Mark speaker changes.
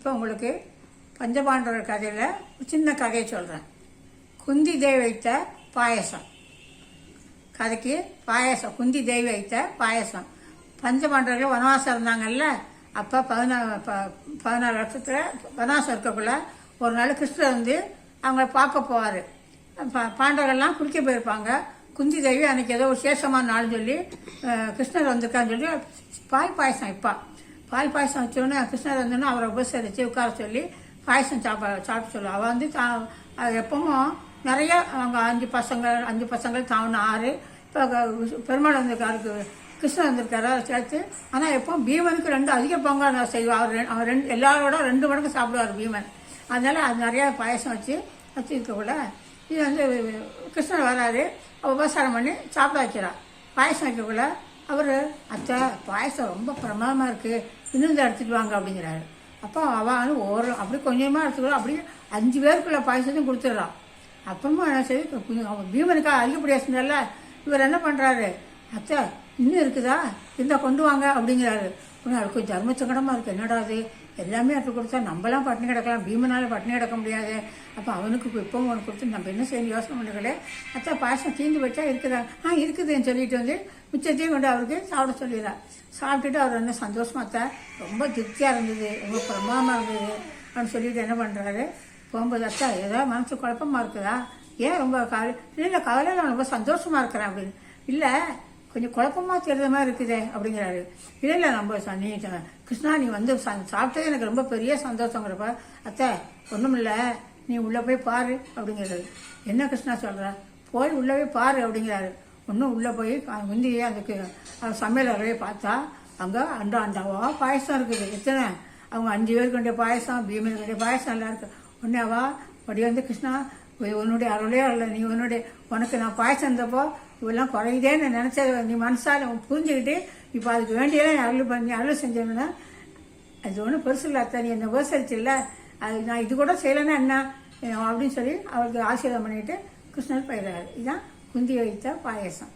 Speaker 1: இப்போ உங்களுக்கு பஞ்சபாண்டவர் கதையில் சின்ன கதையை சொல்கிறேன் குந்தி தேவி வைத்த பாயசம். கதைக்கு பாயசம் குந்தி தேவி வைத்த பாயசம். பஞ்சபாண்டவர்கள் வனவாசம் இருந்தாங்கல்ல அப்போ பதினா ப- பதினாறு வருஷத்தில் வனவாசம் இருக்கக்குள்ள ஒரு நாள் கிருஷ்ணர் வந்து அவங்கள பார்க்க போவார். பாண்டவர்கள்லாம் குளிக்க போயிருப்பாங்க. குந்தி தேவி அன்னைக்கு ஏதோ ஒரு சேஷமான நாள் சொல்லி கிருஷ்ணர் வந்திருக்கான்னு சொல்லி பாய் பாயசம் இப்போ பால் பாயசம் வச்சோன்னே கிருஷ்ணர் வந்தோடனே அவரை உபசரித்து உட்கார சொல்லி பாயசம் சாப்பிட சாப்பிட சொல்லுவா அவள் வந்து தா அது எப்பவும் நிறைய அவங்க அஞ்சு பசங்கள் அஞ்சு பசங்கள் தாவன ஆறு இப்போ பெருமாள் வந்திருக்காருக்கு கிருஷ்ணன் வந்திருக்காரு சேர்த்து ஆனால் எப்போ பீமனுக்கு ரெண்டு அதிக பங்காக நான் செய்வார் அவர் அவர் ரெண்டு எல்லாரோட ரெண்டு மடங்கு சாப்பிடுவார் பீமன். அதனால அது நிறையா பாயசம் வச்சு வச்சுருக்க கூட இது வந்து கிருஷ்ணன் வராரு உபசாரம் பண்ணி சாப்பிட வைக்கிறார். பாயசம் வைக்கக்குள்ள அவர் அத்தை பாயசம் ரொம்ப பிரமாதமாக இருக்குது இன்னும் இந்த எடுத்துட்டு வாங்க அப்படிங்கிறாரு. அப்போ அவன் ஒரு அப்படி கொஞ்சமாக எடுத்துக்கிறோம் அப்படியே அஞ்சு பேருக்குள்ள பாயசத்தையும் கொடுத்துட்றான் அப்புறமா என்ன செய்யுது கொஞ்சம் அவன் பீமனுக்கா அதிகப்படியாக செஞ்சல இவர் என்ன பண்ணுறாரு அத்தை இன்னும் இருக்குதா? இருந்தால் கொண்டு வாங்க அப்படிங்கிறாரு. உடனே கொஞ்சம் தர்ம சங்கடமாக இருக்குது என்னடா அது எல்லாமே அவருக்கு கொடுத்தா நம்மளாம் பட்டினி கிடக்கலாம். பீமனால பட்டினி கிடக்க முடியாது. அப்போ அவனுக்கு இப்போ இப்போ ஒன்று கொடுத்து நம்ம என்ன செய்யணும்? யோசனை பண்ணுறே அத்தா பாசம் தீந்து வச்சா இருக்குதா? ஆ இருக்குதுன்னு சொல்லிட்டு வந்து மிச்சத்தையும் கொண்டு அவருக்கு சாப்பிட சொல்லிடுறா. சாப்பிட்டுட்டு அவர் என்ன சந்தோஷமா அத்தை ரொம்ப திருப்தியாக இருந்தது. ரொம்ப பிரமாதமாக இருந்தது. அப்படின்னு சொல்லிட்டு என்ன பண்ணுறாரு போகும்போது அத்தா ஏதோ மனசு குழப்பமா இருக்குதா? ஏன் ரொம்ப கவலை? இல்லை இல்லை கவலையில் நான் ரொம்ப சந்தோஷமாக இருக்கிறேன் அப்படின்னு. இல்லை கொஞ்சம் குழப்பமா தெரிஞ்ச மாதிரி இருக்குதே அப்படிங்கிறாரு. இல்லை இல்லை நம்ம நீ கிருஷ்ணா நீ வந்து சாப்பிட்டது எனக்கு ரொம்ப பெரிய சந்தோஷங்கிறப்ப அத்தை ஒன்றும் இல்லை நீ உள்ளே போய் பாரு அப்படிங்கிறாரு. என்ன கிருஷ்ணா சொல்கிற போய் உள்ளே போய் பாரு அப்படிங்கிறாரு. ஒன்றும் உள்ளே போய் முந்தியே அதுக்கு சமையல் அறையை பார்த்தா அங்கே அண்டா அண்டாவா பாயசம் இருக்குது. எத்தனை? அவங்க அஞ்சு பேருக்கு வேண்டிய பாயசம் பீமனுக்கு வேண்டிய பாயசம் எல்லாம் இருக்கு. ஒன்றாவா அப்படி வந்து கிருஷ்ணா உன்னுடைய அருளே அல்ல நீ உன்னுடைய உனக்கு நான் பாயசம் வந்தப்போ இவெல்லாம் குறையுதேன்னு நினச்சது நீ மனசால் புரிஞ்சுக்கிட்டு இப்போ அதுக்கு வேண்டியெல்லாம் அருள் பண்ணி அருள் செஞ்சோம்னா அது ஒன்றும் பெருசு இல்லை அத்தை நீ என்னை உபசரிச்சில்ல அது நான் இது கூட செய்யலைன்னா என்ன? அப்படின்னு சொல்லி அவருக்கு ஆசீர்வாதம் பண்ணிட்டு கிருஷ்ணர் போயிடுறாரு. இதுதான் குந்தி வைத்த பாயசம்.